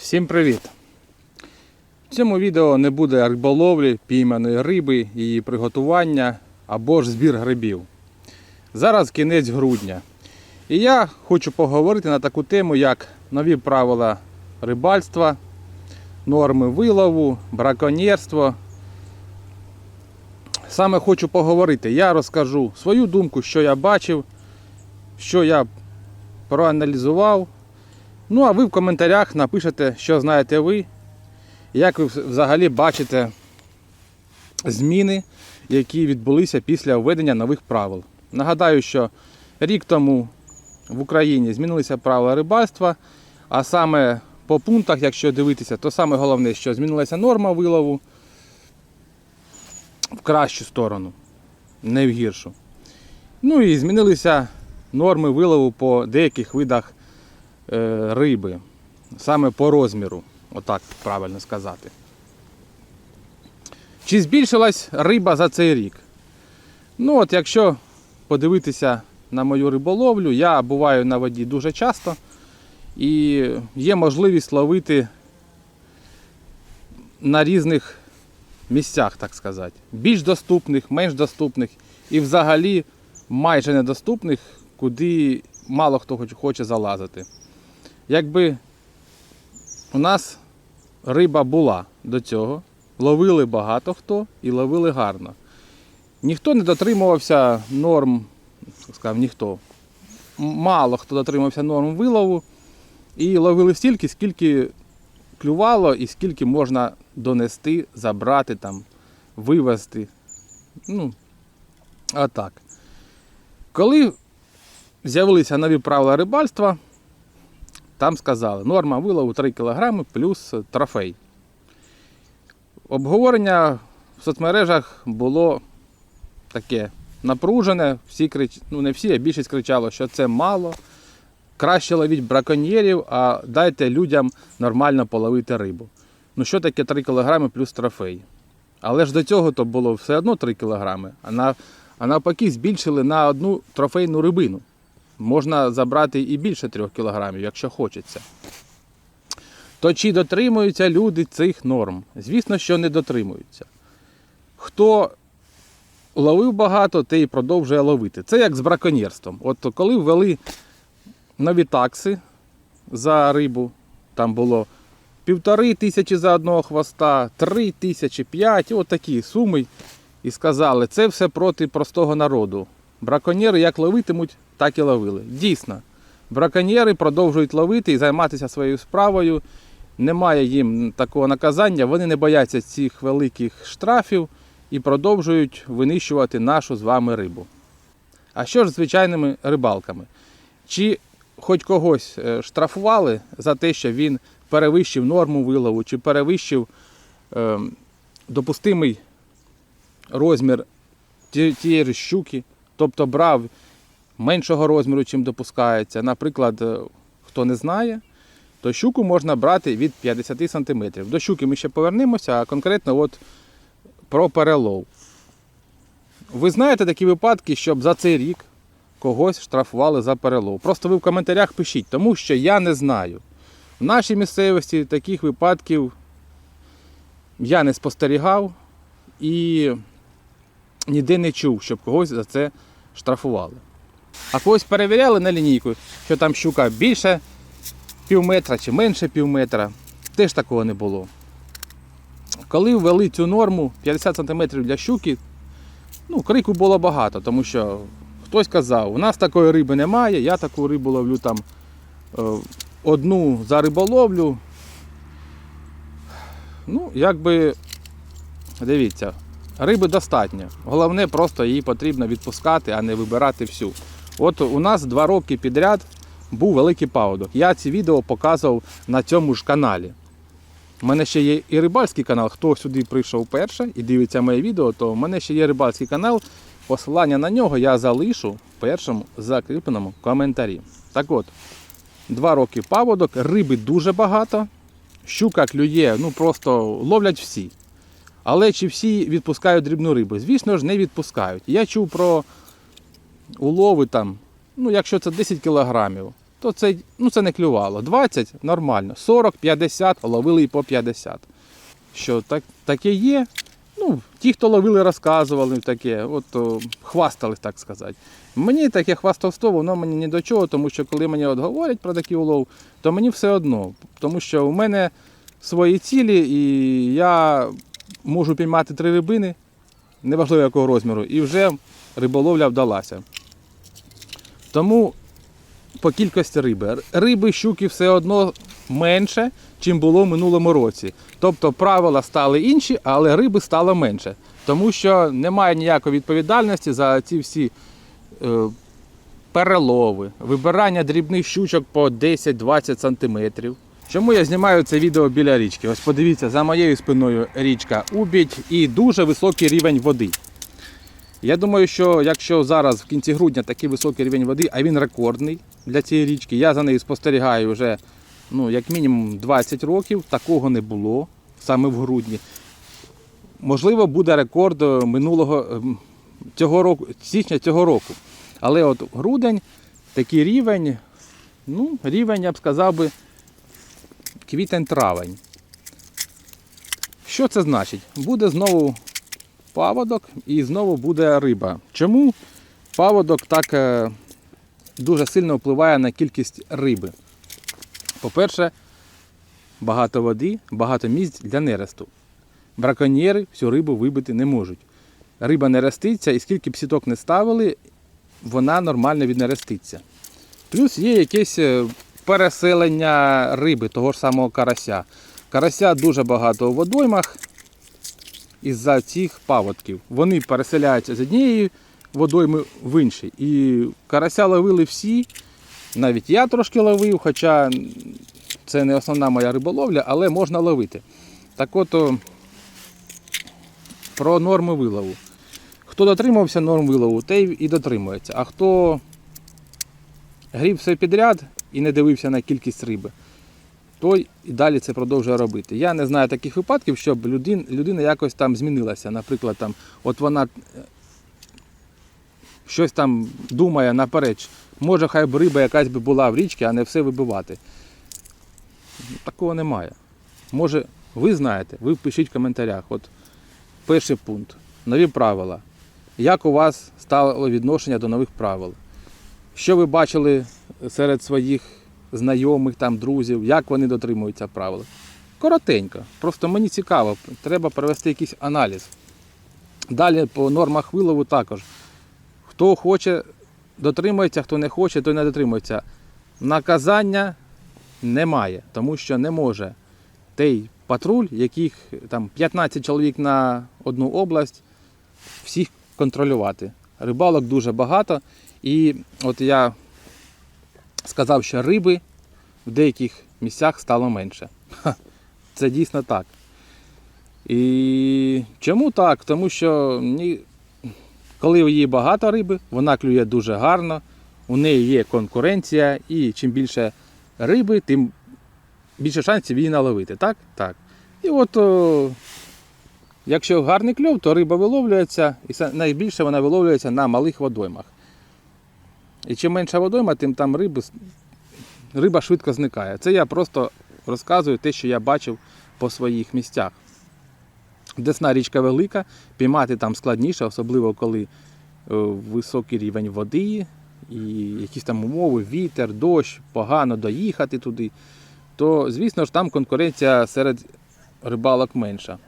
Всім привіт! В цьому відео не буде риболовлі, пійманої риби, її приготування або ж збір грибів. Зараз кінець грудня. І я хочу поговорити на таку тему, як нові правила рибальства, норми вилову, браконьєрство. Саме хочу поговорити. Я розкажу свою думку, що я бачив, що я проаналізував. Ну, а ви в коментарях напишете, що знаєте ви, як ви взагалі бачите зміни, які відбулися після введення нових правил. Нагадаю, що рік тому в Україні змінилися правила рибальства, а саме по пунктах, якщо дивитися, то саме головне, що змінилася норма вилову в кращу сторону, не в гіршу. Ну і змінилися норми вилову по деяких видах риби, саме по розміру, отак правильно сказати. Чи збільшилась риба за цей рік? Ну, от якщо подивитися на мою риболовлю, я буваю на воді дуже часто і є можливість ловити на різних місцях, так сказати. Більш доступних, менш доступних і взагалі майже недоступних, куди мало хто хоче залазити. Якби у нас риба була до цього, ловили багато хто і ловили гарно. Ніхто не дотримувався норм, сказав ніхто. Мало хто дотримався норм вилову і ловили стільки, скільки клювало і скільки можна донести, забрати, там, вивезти. Ну, а так. Коли з'явилися нові правила рибальства, там сказали, норма вилову 3 кг плюс трофей. Обговорення в соцмережах було таке напружене. Всі крич... ну не всі, а більшість кричало, що це мало. Краще ловіть браконьєрів, а дайте людям нормально половити рибу. Ну що таке 3 кг плюс трофей? Але ж до цього то було все одно 3 кг, а, на... а навпаки збільшили на одну трофейну рибину. Можна забрати і більше 3 кг, якщо хочеться. То чи дотримуються люди цих норм? Звісно, що не дотримуються. Хто ловив багато, той і продовжує ловити. Це як з браконьєрством. От коли ввели нові такси за рибу, там було півтори тисячі за одного хвоста, три тисячі, п'ять, от такі суми. І сказали, це все проти простого народу. Браконьєри як ловитимуть, так і ловили. Дійсно, браконьєри продовжують ловити і займатися своєю справою. Немає їм такого наказання, вони не бояться цих великих штрафів і продовжують винищувати нашу з вами рибу. А що ж з звичайними рибалками? Чи хоч когось е, штрафували за те, що він перевищив норму вилову, чи перевищив е, допустимий розмір тієї щуки, тобто брав меншого розміру, чим допускається. Наприклад, е, хто не знає, то щуку можна брати від 50 см. До щуки ми ще повернемося, а конкретно от про перелов. Ви знаєте такі випадки, щоб за цей рік когось штрафували за перелов? Просто ви в коментарях пишіть, тому що я не знаю. В нашій місцевості таких випадків я не спостерігав і ніде не чув, щоб когось за це штрафували. А когось перевіряли на лінійку, що там щука більше пів метра чи менше пів метра. Теж такого не було. Коли ввели цю норму 50 см для щуки, ну, крику було багато, тому що хтось казав, у нас такої риби немає, я таку рибу ловлю там е, одну за риболовлю. Ну, якби, дивіться, риби достатньо. Головне, просто її потрібно відпускати, а не вибирати всю. От у нас два роки підряд був великий паводок. Я ці відео показував на цьому ж каналі. У мене ще є і рибальський канал. Хто сюди прийшов перше і дивиться моє відео, то в мене ще є рибальський канал. Посилання на нього я залишу в першому закріпленому коментарі. Так от, два роки паводок, риби дуже багато. Щука клює, ну просто ловлять всі. Але чи всі відпускають дрібну рибу? Звісно ж, не відпускають. Я чув про улови там, ну якщо це 10 кілограмів, то це, ну, це не клювало. 20 нормально. 40, 50 ловили і по 50. Що так, таке є. Ну, ті, хто ловили, розказували таке, от о, хвастались, так сказати. Мені таке хвастовство, воно мені ні до чого, тому що коли мені от говорять про такий улов, то мені все одно. Тому що у мене свої цілі, і я можу піймати три рибини, неважливо якого розміру, і вже риболовля вдалася. Тому по кількості риби. Риби, щуки все одно менше, чим було в минулому році. Тобто правила стали інші, але риби стало менше. Тому що немає ніякої відповідальності за ці всі е, перелови, вибирання дрібних щучок по 10-20 сантиметрів. Чому я знімаю це відео біля річки? Ось подивіться, за моєю спиною річка Убідь і дуже високий рівень води. Я думаю, що якщо зараз в кінці грудня такий високий рівень води, а він рекордний для цієї річки, я за нею спостерігаю вже ну, як мінімум 20 років, такого не було саме в грудні. Можливо, буде рекорд е, минулого ем, цього року, січня цього року. Але от грудень такий рівень, ну, рівень, я б сказав би, квітень-травень. Що це значить? Буде знову паводок і знову буде риба. Чому паводок так е, дуже сильно впливає на кількість риби? По-перше, багато води, багато місць для нересту. Браконьєри всю рибу вибити не можуть. Риба не реститься, і скільки б сіток не ставили, вона нормально віднереститься. Плюс є якесь е, переселення риби, того ж самого карася. Карася дуже багато у водоймах із-за цих паводків. Вони переселяються з однієї водойми в інші. І карася ловили всі. Навіть я трошки ловив, хоча це не основна моя риболовля, але можна ловити. Так от про норми вилову. Хто дотримався норм вилову, той і дотримується. А хто гріб все підряд і не дивився на кількість риби, той і далі це продовжує робити. Я не знаю таких випадків, щоб людин, людина якось там змінилася. Наприклад, там, от вона е, щось там думає наперед. Може, хай б риба якась би була в річці, а не все вибивати. Такого немає. Може, ви знаєте, ви пишіть в коментарях. От перший пункт. Нові правила. Як у вас стало відношення до нових правил? Що ви бачили серед своїх знайомих, там, друзів, як вони дотримуються правил? Коротенько. Просто мені цікаво, треба провести якийсь аналіз. Далі по нормах вилову також. Хто хоче, дотримується, хто не хоче, той не дотримується. Наказання немає, тому що не може той патруль, яких там 15 чоловік на одну область, всіх контролювати. Рибалок дуже багато. І от я сказав, що риби в деяких місцях стало менше. Ха, Це дійсно так. І чому так? Тому що коли її багато риби, вона клює дуже гарно, у неї є конкуренція, і чим більше риби, тим більше шансів її наловити. Так? Так. І от о, якщо гарний кльов, то риба виловлюється, і найбільше вона виловлюється на малих водоймах. І чим менша водойма, тим там риби, риба швидко зникає. Це я просто розказую те, що я бачив по своїх місцях. Десна річка велика, піймати там складніше, особливо коли е, високий рівень води і якісь там умови, вітер, дощ, погано доїхати туди, то звісно ж там конкуренція серед рибалок менша.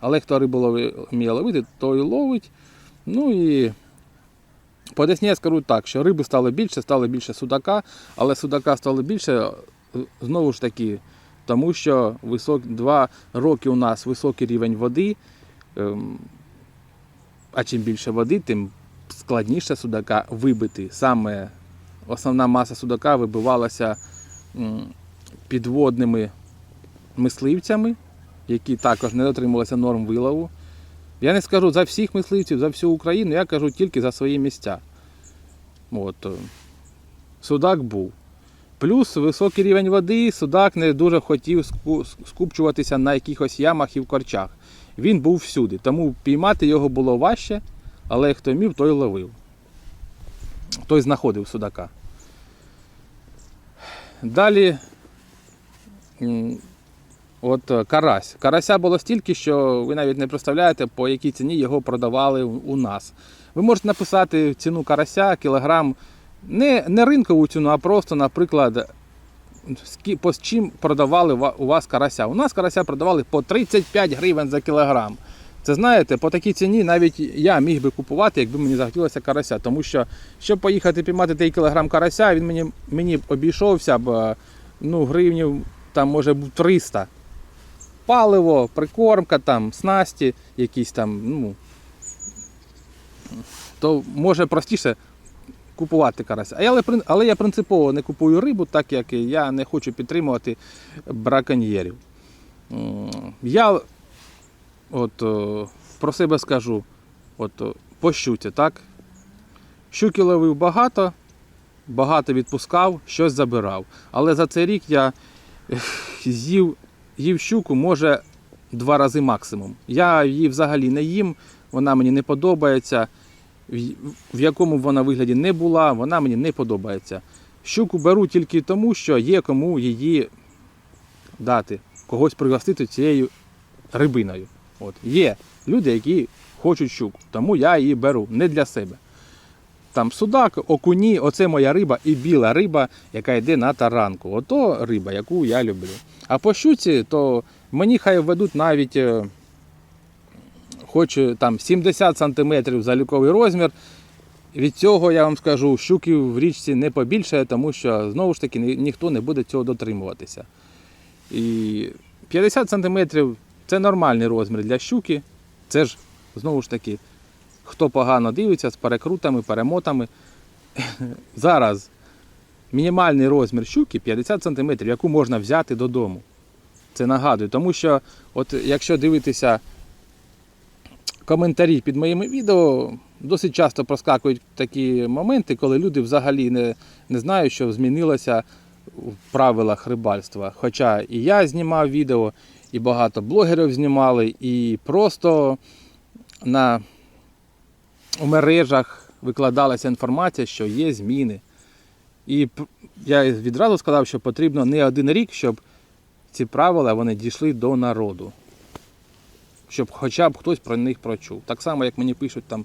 Але хто рибу вміє ловити, той ловить. Ну і по Десні я скажу так, що риби стало більше, стало більше судака, але судака стало більше е, знову ж таки, тому що висок, два роки у нас високий рівень води. ем, А чим більше води, тим складніше судака вибити. Саме основна маса судака вибивалася підводними мисливцями, які також не дотримувалися норм вилову. Я не скажу за всіх мисливців, за всю Україну, я кажу тільки за свої місця. От. е, Судак був. Плюс високий рівень води, судак не дуже хотів скупчуватися на якихось ямах і в корчах. Він був всюди, тому піймати його було важче, але хто міг, той ловив. Той знаходив судака. Далі от е, карась. Карася було стільки, що ви навіть не представляєте, по якій ціні його продавали у нас. Ви можете написати ціну карася, кілограм, не, не ринкову ціну, а просто, наприклад, по чим продавали у вас карася. У нас карася продавали по 35 гривень за кілограм. Це знаєте, по такій ціні навіть я міг би купувати, якби мені захотілося карася. Тому що, щоб поїхати піймати 3 кілограм карася, він мені, мені обійшовся б е, ну, гривнів там може б 300. Паливо, прикормка, там, снасті, якісь там, ну. То може простіше купувати карася. Але, але я принципово не купую рибу, так як я не хочу підтримувати браконьєрів. Я от, про себе скажу, от, по щуці, так? Щуки ловив багато, багато відпускав, щось забирав. Але за цей рік я з'їв їв щуку, може, два рази максимум. Я її взагалі не їм, вона мені не подобається. В- якому вона вигляді не була, вона мені не подобається. Щуку беру тільки тому, що є кому її дати, когось пригостити цією рибиною. От. Є люди, які хочуть щуку, тому я її беру не для себе. Там судак, окуні, оце моя риба і біла риба, яка йде на таранку. Ото риба, яку я люблю. А по щуці, то мені хай введуть навіть е, хоч е, там 70 см заліковий розмір. Від цього я вам скажу, щуки в річці не побільшає, тому що знову ж таки ніхто не буде цього дотримуватися. І 50 см це нормальний розмір для щуки. Це ж знову ж таки, хто погано дивиться з перекрутами, перемотами. Зараз мінімальний розмір щуки 50 см, яку можна взяти додому. Це нагадую, тому що, от якщо дивитися коментарі під моїми відео, досить часто проскакують такі моменти, коли люди взагалі не, не знають, що змінилося в правилах рибальства. Хоча і я знімав відео, і багато блогерів знімали, і просто на у мережах викладалася інформація, що є зміни. І я відразу сказав, що потрібно не один рік, щоб ці правила вони дійшли до народу. Щоб хоча б хтось про них прочув. Так само, як мені пишуть там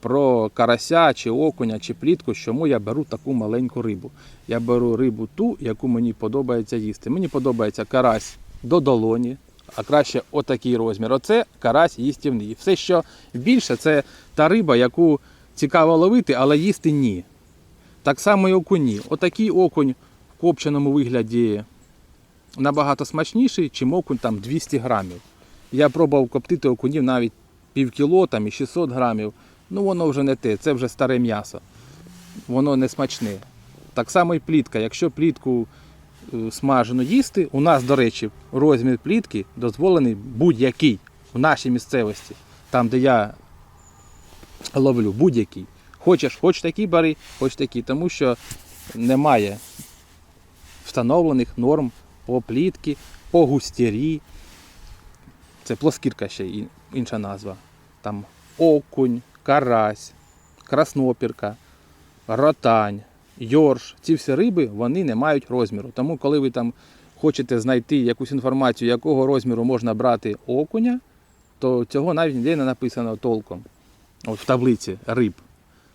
про карася чи окуня чи плітку, чому я беру таку маленьку рибу. Я беру рибу ту, яку мені подобається їсти. Мені подобається карась до долоні, а краще отакий розмір. Оце карась їстівний. Все, що більше, це та риба, яку цікаво ловити, але їсти ні. Так само і окуні. Отакий окунь в копченому вигляді набагато смачніший, чим окунь там 200 грамів. Я пробував коптити окунів навіть пів кіло там, і 600 грамів. Ну воно вже не те, це вже старе м'ясо. Воно не смачне. Так само і плітка. Якщо плітку е, смажену їсти, у нас, до речі, розмір плітки дозволений будь-який в нашій місцевості, там, де я ловлю, будь-який. Хочеш, хоч такий бери, хоч такий, тому що немає встановлених норм по плітки, по густірі. Це плоскірка ще інша назва. Там окунь, карась, краснопірка, ротань, йорш. Ці всі риби вони не мають розміру. Тому, коли ви там хочете знайти якусь інформацію, якого розміру можна брати окуня, то цього навіть ніде не написано толком. От в таблиці риб.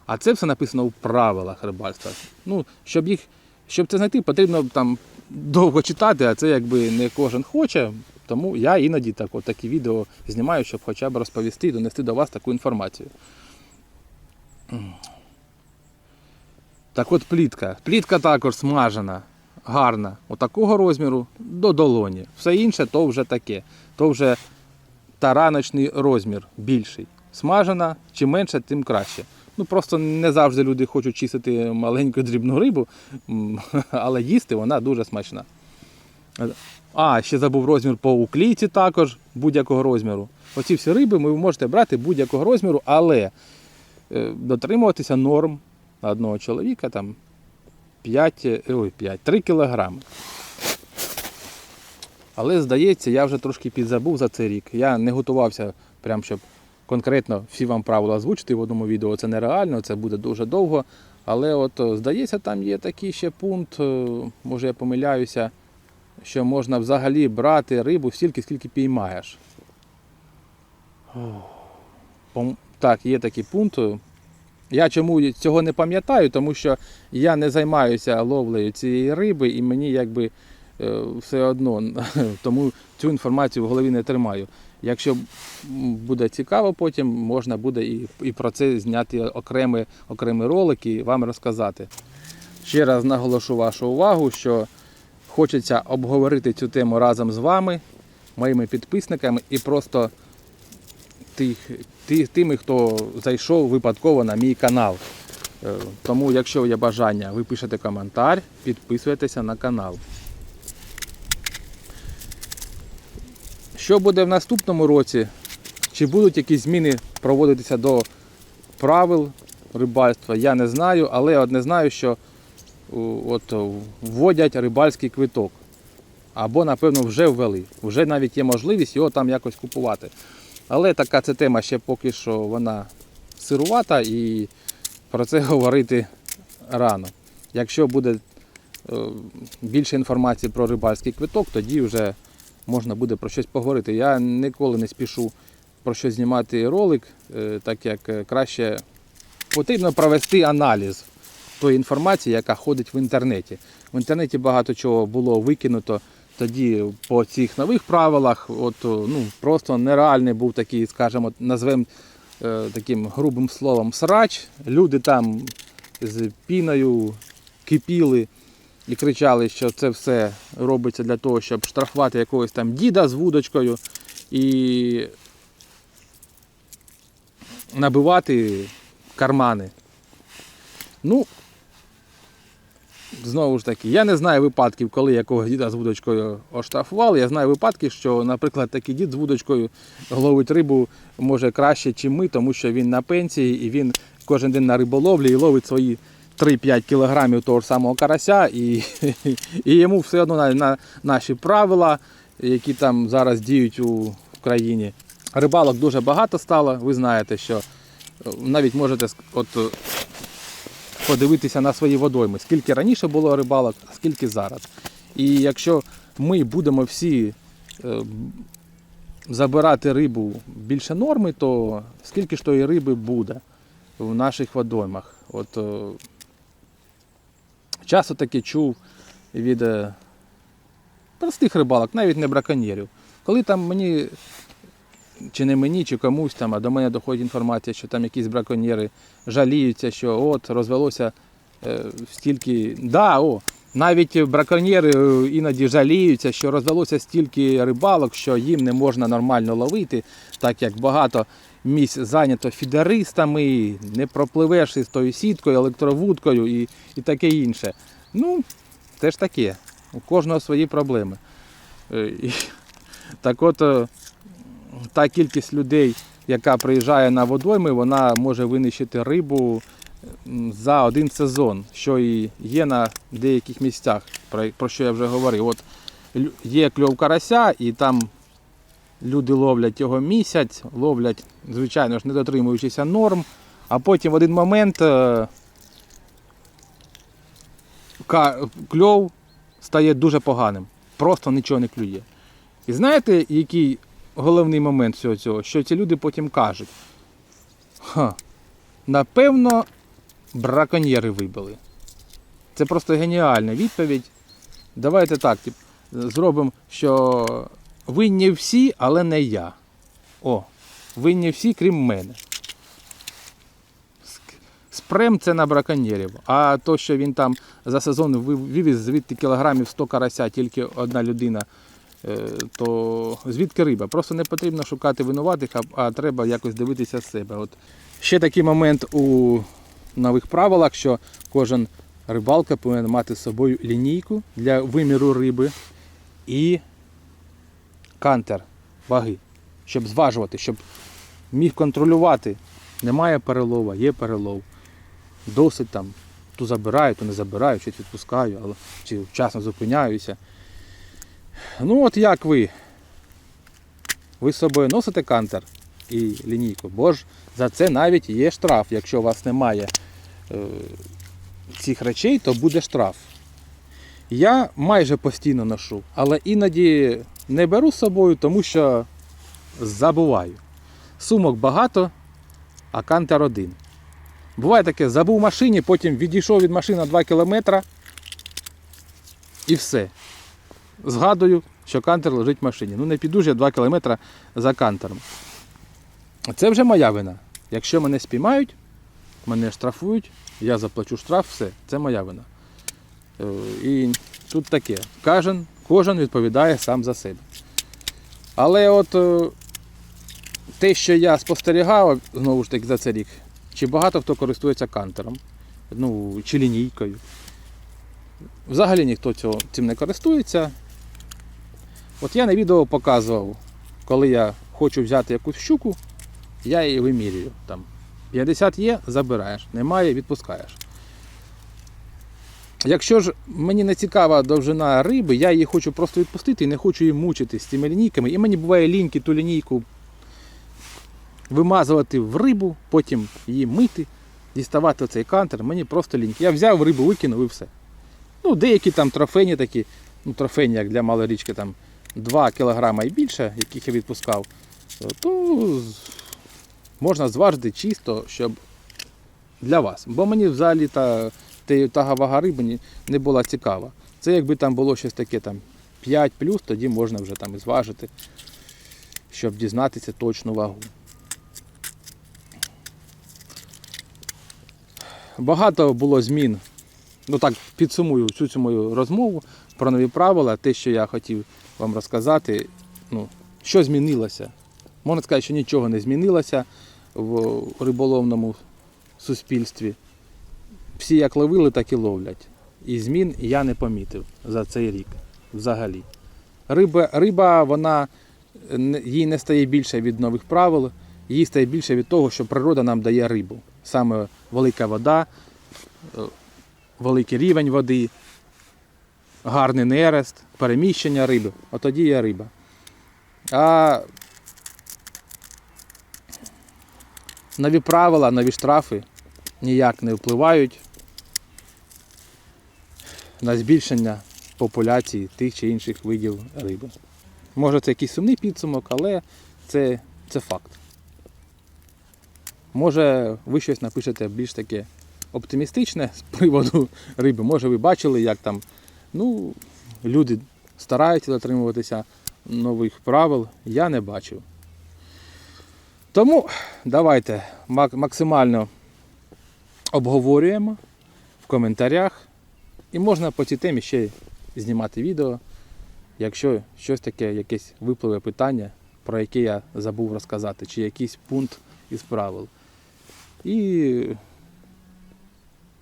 А це все написано в правилах рибальства. Ну, щоб їх, щоб це знайти, потрібно там довго читати, а це якби не кожен хоче. Тому я іноді так, от такі відео знімаю, щоб хоча б розповісти і донести до вас таку інформацію. Так от плітка. Плітка також смажена, гарна. Отакого розміру до долоні. Все інше то вже таке. То вже тараночний розмір більший. Смажена, чим менше, тим краще. Ну просто не завжди люди хочуть чистити маленьку дрібну рибу, але їсти вона дуже смачна. А, ще забув розмір по уклійці також будь-якого розміру. Оці всі риби ви можете брати будь-якого розміру, але е, дотримуватися норм одного чоловіка там 5, е, ой, 5, 3 кілограми. Але здається, я вже трошки підзабув за цей рік. Я не готувався, прям щоб конкретно всі вам правила озвучити в одному відео. Це нереально, це буде дуже довго. Але от здається, там є такий ще пункт, е, може я помиляюся, що можна взагалі брати рибу стільки, скільки піймаєш. Так, є такий пункт. Я чому цього не пам'ятаю, тому що я не займаюся ловлею цієї риби і мені якби е, все одно, тому цю інформацію в голові не тримаю. Якщо буде цікаво, потім можна буде і, і про це зняти окремий, окремий ролик і вам розказати. Ще раз наголошу вашу увагу, що хочеться обговорити цю тему разом з вами, моїми підписниками і просто тих, ті- тими, хто зайшов випадково на мій канал. Е, Тому, якщо є бажання, ви пишете коментар, підписуєтеся на канал. Що буде в наступному році? Чи будуть якісь зміни проводитися до правил рибальства? Я не знаю, але одне знаю, що от, вводять рибальський квиток. Або, напевно, вже ввели. Вже навіть є можливість його там якось купувати. Але така це тема ще поки що вона сирувата і про це говорити рано. Якщо буде е, більше інформації про рибальський квиток, тоді вже можна буде про щось поговорити. Я ніколи не спішу про що знімати ролик, е, так як е, краще потрібно провести аналіз тої інформації, яка ходить в інтернеті. В інтернеті багато чого було викинуто. Тоді по цих нових правилах, от ну просто нереальний був такий, скажімо, назвемо е, таким грубим словом срач. Люди там з піною кипіли і кричали, що це все робиться для того, щоб штрафувати якогось там діда з вудочкою і набивати кармани. Ну, знову ж таки, я не знаю випадків, коли якогось діда з вудочкою оштрафували. Я знаю випадки, що, наприклад, такий дід з вудочкою ловить рибу може краще, ніж ми, тому що він на пенсії і він кожен день на риболовлі і ловить свої 3-5 кілограмів того ж самого карася, і, і йому все одно на, на наші правила, які там зараз діють у країні. Рибалок дуже багато стало. Ви знаєте, що е, навіть можете от, е, подивитися на свої водойми, скільки раніше було рибалок, а скільки зараз. І якщо ми будемо всі е, забирати рибу більше норми, то скільки ж тої риби буде в наших водоймах? От, е, часто таки чув від е, простих рибалок, навіть не браконьєрів. Коли там мені, чи не мені, чи комусь там, а до мене доходить інформація, що там якісь браконьєри жаліються, що от розвелося е, стільки. Да, о, навіть браконьєри е, іноді жаліються, що розвелося стільки рибалок, що їм не можна нормально ловити, так як багато місць зайнято фідеристами, не пропливеш із тою сіткою, електровудкою і, і таке інше. Ну, це ж таке. У кожного свої проблеми. Е, І, так от, е, та кількість людей, яка приїжджає на водойми, вона може винищити рибу за один сезон, що і є на деяких місцях, про що я вже говорив. От є кльов карася, і там люди ловлять його місяць, ловлять, звичайно ж, не дотримуючися норм, а потім в один момент е, кльов стає дуже поганим. Просто нічого не клює. І знаєте, який головний момент всього цього? Що ці люди потім кажуть? Ха, напевно, браконьєри вибили. Це просто геніальна відповідь. Давайте так, зробимо, що винні всі, але не я. О, винні всі, крім мене. Спрем це на браконьєрів. А то, що він там за сезон вивіз звідти кілограмів 100 карася тільки одна людина, е, то звідки риба? Просто не потрібно шукати винуватих, а, треба якось дивитися з себе. От. Ще такий момент у нових правилах, що кожен рибалка повинен мати з собою лінійку для виміру риби і кантер ваги, щоб зважувати, щоб міг контролювати. Немає перелова, є перелов. Досить там, то забираю, то не забираю, чи відпускаю, але чи вчасно зупиняюся. Ну от як ви? Ви з собою носите кантер і лінійку, бо ж за це навіть є штраф, якщо у вас немає е, цих речей, то буде штраф. Я майже постійно ношу, але іноді не беру з собою, тому що забуваю. Сумок багато, а кантер один. Буває таке, забув машині, потім відійшов від машини на 2 кілометри і все. Згадую, що кантер лежить в машині. Ну не піду ж я 2 кілометри за кантером. Це вже моя вина. Якщо мене спіймають, мене штрафують, я заплачу штраф, все, це моя вина. Е, І тут таке. Кожен, кожен відповідає сам за себе. Але от е, те, що я спостерігав, знову ж таки, за цей рік, чи багато хто користується кантером, ну, чи лінійкою. Взагалі ніхто цим не користується. От я на відео показував, коли я хочу взяти якусь щуку, я її вимірюю. Там 50 є, забираєш, немає, відпускаєш. Якщо ж мені не цікава довжина риби, я її хочу просто відпустити і не хочу її мучити з цими лінійками. І мені буває ліньки ту лінійку вимазувати в рибу, потім її мити, діставати цей кантер. Мені просто ліньки. Я взяв рибу, викинув і все. Ну, деякі там трофейні такі, ну трофейні, як для малої річки, там 2 кг і більше, яких я відпускав, то можна зважити чисто, щоб для вас. Бо мені взагалі та, та вага риби не була цікава. Це якби там було щось таке там 5 тоді можна вже там і зважити, щоб дізнатися точну вагу. Багато було змін. Ну так, підсумую всю цю мою розмову про нові правила, те, що я хотів вам розказати. Ну, що змінилося? Можна сказати, що нічого не змінилося в риболовному суспільстві. Всі як ловили, так і ловлять. І змін я не помітив за цей рік взагалі. Риба, риба вона їй не стає більше від нових правил, їй стає більше від того, що природа нам дає рибу. Саме велика вода, е, великий рівень води, гарний нерест, переміщення риби. От тоді є риба. А нові правила, нові штрафи ніяк не впливають на збільшення популяції тих чи інших видів риби. Може це якийсь сумний підсумок, але це, це факт. Може ви щось напишете більш таке оптимістичне з приводу риби. Може ви бачили, як там ну, люди стараються дотримуватися нових правил, я не бачив. Тому давайте максимально обговорюємо в коментарях. І можна по цій темі ще знімати відео, якщо щось таке, якесь випливе питання, про яке я забув розказати, чи якийсь пункт із правил. І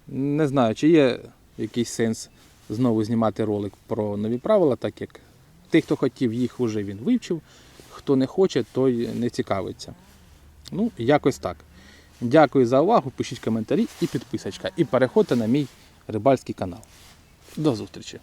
не знаю, чи є якийсь сенс знову знімати ролик про нові правила, так як той, хто хотів, їх вже він вивчив, хто не хоче, той не цікавиться. Ну, якось так. Дякую за увагу, пишіть коментарі і підписочка. І переходьте на мій рибальський канал. До зустрічі!